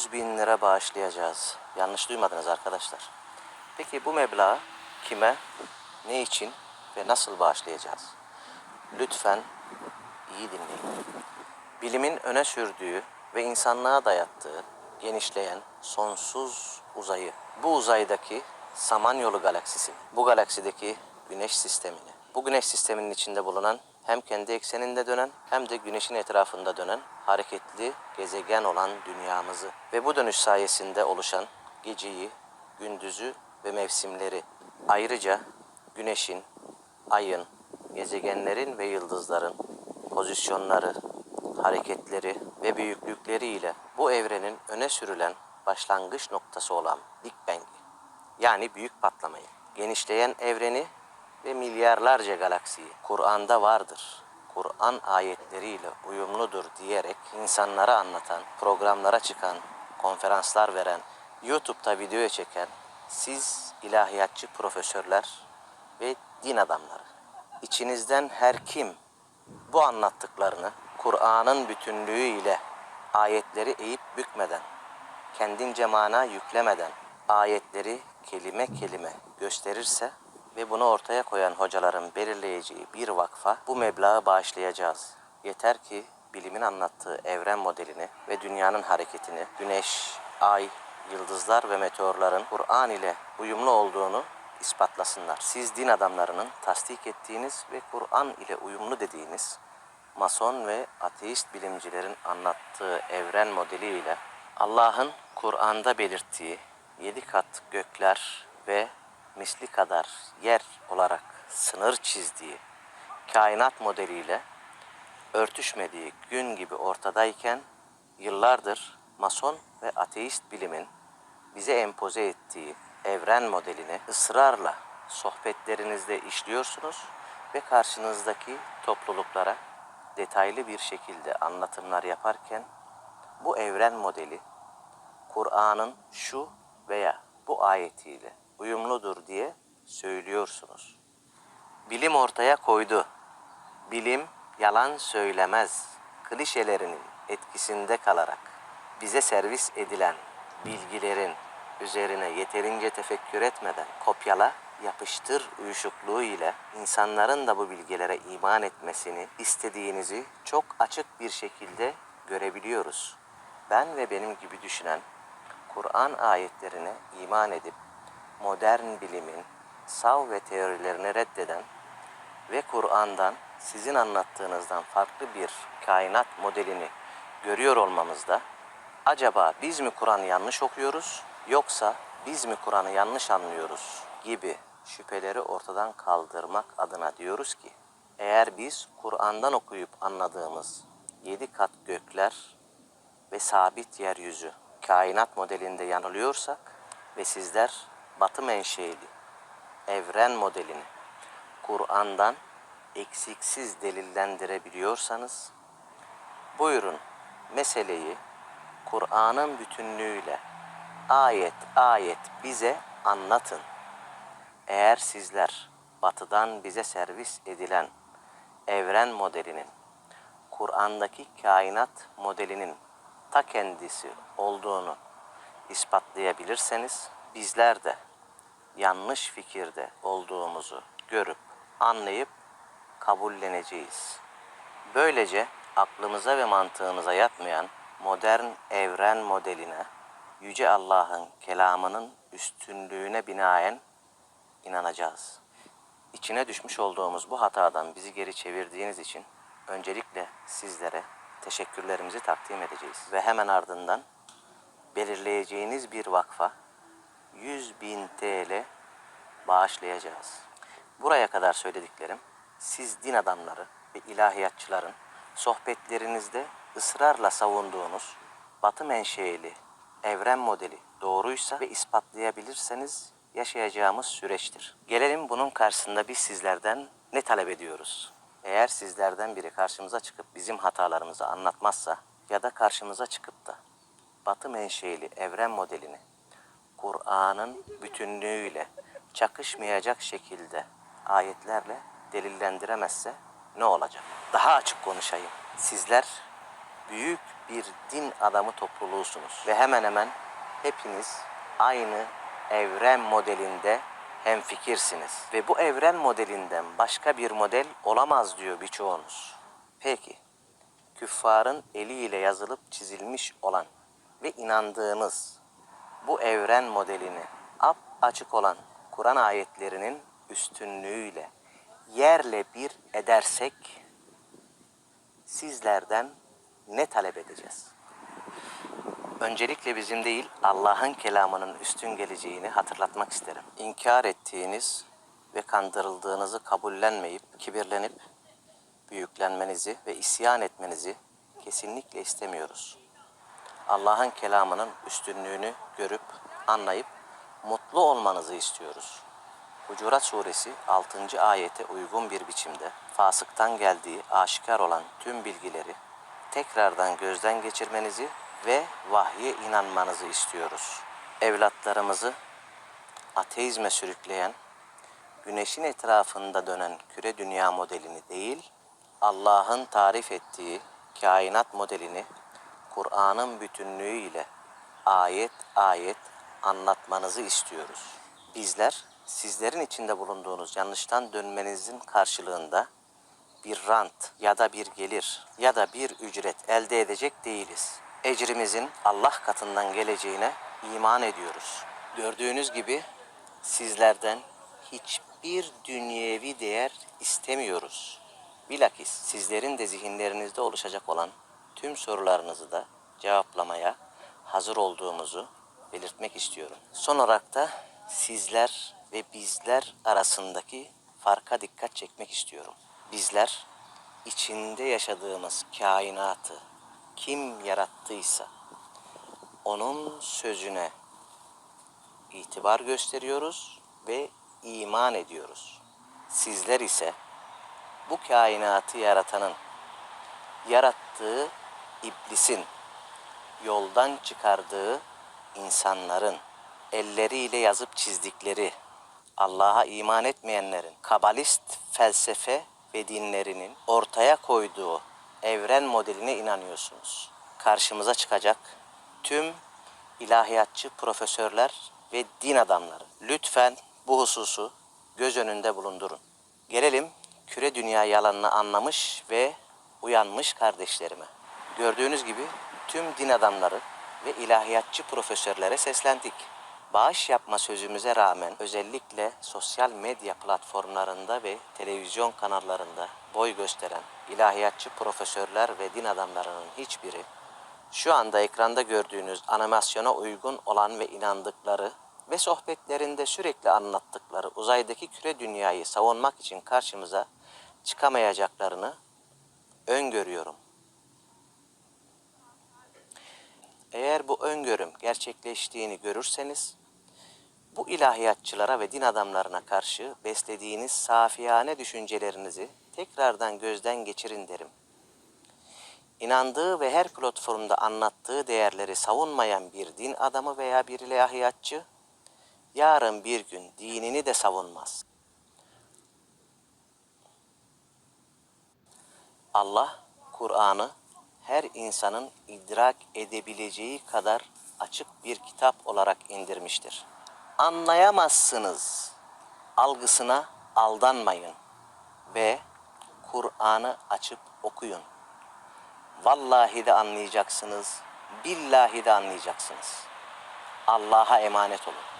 100 bin lira bağışlayacağız. Yanlış duymadınız arkadaşlar. Peki bu meblağı kime, ne için ve nasıl bağışlayacağız? Lütfen iyi dinleyin. Bilimin öne sürdüğü ve insanlığa dayattığı genişleyen sonsuz uzayı, bu uzaydaki Samanyolu galaksisini, bu galaksideki güneş sistemini, bu güneş sisteminin içinde bulunan hem kendi ekseninde dönen hem de güneşin etrafında dönen hareketli gezegen olan dünyamızı ve bu dönüş sayesinde oluşan geceyi, gündüzü ve mevsimleri. Ayrıca güneşin, ayın, gezegenlerin ve yıldızların pozisyonları, hareketleri ve büyüklükleriyle bu evrenin öne sürülen başlangıç noktası olan Big Bang'i yani büyük patlamayı, genişleyen evreni ve milyarlarca galaksiyi Kur'an'da vardır. Kur'an ayetleriyle uyumludur diyerek insanlara anlatan, programlara çıkan, konferanslar veren, YouTube'da video çeken siz ilahiyatçı profesörler ve din adamları. İçinizden her kim bu anlattıklarını Kur'an'ın bütünlüğü ile ayetleri eğip bükmeden, kendince mana yüklemeden ayetleri kelime kelime gösterirse ve bunu ortaya koyan hocaların belirleyeceği bir vakfa bu meblağı bağışlayacağız. Yeter ki bilimin anlattığı evren modelini ve dünyanın hareketini, güneş, ay, yıldızlar ve meteorların Kur'an ile uyumlu olduğunu ispatlasınlar. Siz din adamlarının tasdik ettiğiniz ve Kur'an ile uyumlu dediğiniz Mason ve ateist bilimcilerin anlattığı evren modeliyle Allah'ın Kur'an'da belirttiği yedi kat gökler ve misli kadar yer olarak sınır çizdiği kainat modeliyle örtüşmediği gün gibi ortadayken yıllardır Mason ve ateist bilimin bize empoze ettiği evren modelini ısrarla sohbetlerinizde işliyorsunuz ve karşınızdaki topluluklara detaylı bir şekilde anlatımlar yaparken bu evren modeli Kur'an'ın şu veya bu ayetiyle uyumludur diye söylüyorsunuz. Bilim ortaya koydu. Bilim yalan söylemez. Klişelerinin etkisinde kalarak bize servis edilen bilgilerin üzerine yeterince tefekkür etmeden kopyala, yapıştır uyuşukluğu ile insanların da bu bilgilere iman etmesini istediğinizi çok açık bir şekilde görebiliyoruz. Ben ve benim gibi düşünen Kur'an ayetlerine iman edip modern bilimin sav ve teorilerini reddeden ve Kur'an'dan sizin anlattığınızdan farklı bir kainat modelini görüyor olmamızda acaba biz mi Kur'an'ı yanlış okuyoruz yoksa biz mi Kur'an'ı yanlış anlıyoruz gibi şüpheleri ortadan kaldırmak adına diyoruz ki eğer biz Kur'an'dan okuyup anladığımız yedi kat gökler ve sabit yeryüzü kainat modelinde yanılıyorsak ve sizler batı menşeili evren modelini Kur'an'dan eksiksiz delillendirebiliyorsanız buyurun meseleyi Kur'an'ın bütünlüğüyle ayet ayet bize anlatın. Eğer sizler batıdan bize servis edilen evren modelinin Kur'an'daki kainat modelinin ta kendisi olduğunu ispatlayabilirseniz bizler de yanlış fikirde olduğumuzu görüp anlayıp kabulleneceğiz. Böylece aklımıza ve mantığımıza yatmayan modern evren modeline yüce Allah'ın kelamının üstünlüğüne binaen inanacağız. İçine düşmüş olduğumuz bu hatadan bizi geri çevirdiğiniz için öncelikle sizlere teşekkürlerimizi takdim edeceğiz. Ve hemen ardından belirleyeceğiniz bir vakfa 100 bin TL bağışlayacağız. Buraya kadar söylediklerim siz din adamları ve ilahiyatçıların sohbetlerinizde ısrarla savunduğunuz batı menşeili evren modeli doğruysa ve ispatlayabilirseniz yaşayacağımız süreçtir. Gelelim bunun karşısında biz sizlerden ne talep ediyoruz? Eğer sizlerden biri karşımıza çıkıp bizim hatalarımızı anlatmazsa ya da karşımıza çıkıp da batı menşeili evren modelini Kur'an'ın bütünlüğüyle çakışmayacak şekilde ayetlerle delillendiremezse ne olacak? Daha açık konuşayım. Sizler büyük bir din adamı topluluğusunuz. Ve hemen hemen hepiniz aynı evren modelinde hemfikirsiniz. Ve bu evren modelinden başka bir model olamaz diyor birçoğunuz. Peki, küffarın eliyle yazılıp çizilmiş olan ve inandığınız bu evren modelini ap açık olan Kur'an ayetlerinin üstünlüğüyle yerle bir edersek sizlerden ne talep edeceğiz? Öncelikle bizim değil Allah'ın kelamının üstün geleceğini hatırlatmak isterim. İnkar ettiğiniz ve kandırıldığınızı kabullenmeyip kibirlenip büyüklenmenizi ve isyan etmenizi kesinlikle istemiyoruz. Allah'ın kelamının üstünlüğünü görüp anlayıp mutlu olmanızı istiyoruz. Hucurat suresi 6. ayete uygun bir biçimde fasıktan geldiği aşikar olan tüm bilgileri tekrardan gözden geçirmenizi ve vahye inanmanızı istiyoruz. Evlatlarımızı ateizme sürükleyen, güneşin etrafında dönen küre dünya modelini değil, Allah'ın tarif ettiği kainat modelini Kur'an'ın bütünlüğüyle ayet ayet anlatmanızı istiyoruz. Bizler sizlerin içinde bulunduğunuz yanlıştan dönmenizin karşılığında bir rant ya da bir gelir ya da bir ücret elde edecek değiliz. Ecrimizin Allah katından geleceğine iman ediyoruz. Gördüğünüz gibi sizlerden hiçbir dünyevi değer istemiyoruz. Bilakis sizlerin de zihinlerinizde oluşacak olan tüm sorularınızı da cevaplamaya hazır olduğumuzu belirtmek istiyorum. Son olarak da sizler ve bizler arasındaki farka dikkat çekmek istiyorum. Bizler içinde yaşadığımız kainatı kim yarattıysa onun sözüne itibar gösteriyoruz ve iman ediyoruz. Sizler ise bu kainatı yaratanın yarattığı iblisin yoldan çıkardığı insanların elleriyle yazıp çizdikleri Allah'a iman etmeyenlerin kabalist felsefe ve dinlerinin ortaya koyduğu evren modeline inanıyorsunuz. Karşımıza çıkacak tüm ilahiyatçı profesörler ve din adamları. Lütfen bu hususu göz önünde bulundurun. Gelelim küre dünya yalanını anlamış ve uyanmış kardeşlerime. Gördüğünüz gibi tüm din adamları ve ilahiyatçı profesörlere seslendik. Bağış yapma sözümüze rağmen özellikle sosyal medya platformlarında ve televizyon kanallarında boy gösteren ilahiyatçı profesörler ve din adamlarının hiçbiri şu anda ekranda gördüğünüz animasyona uygun olan ve inandıkları ve sohbetlerinde sürekli anlattıkları uzaydaki küre dünyayı savunmak için karşımıza çıkamayacaklarını öngörüyorum. Eğer bu öngörüm gerçekleştiğini görürseniz, bu ilahiyatçılara ve din adamlarına karşı beslediğiniz safiyane düşüncelerinizi tekrardan gözden geçirin derim. İnandığı ve her platformda anlattığı değerleri savunmayan bir din adamı veya bir ilahiyatçı, yarın bir gün dinini de savunmaz. Allah Kur'an'ı her insanın idrak edebileceği kadar açık bir kitap olarak indirmiştir. Anlayamazsınız algısına aldanmayın ve Kur'an'ı açıp okuyun. Vallahi de anlayacaksınız, billahi de anlayacaksınız. Allah'a emanet olun.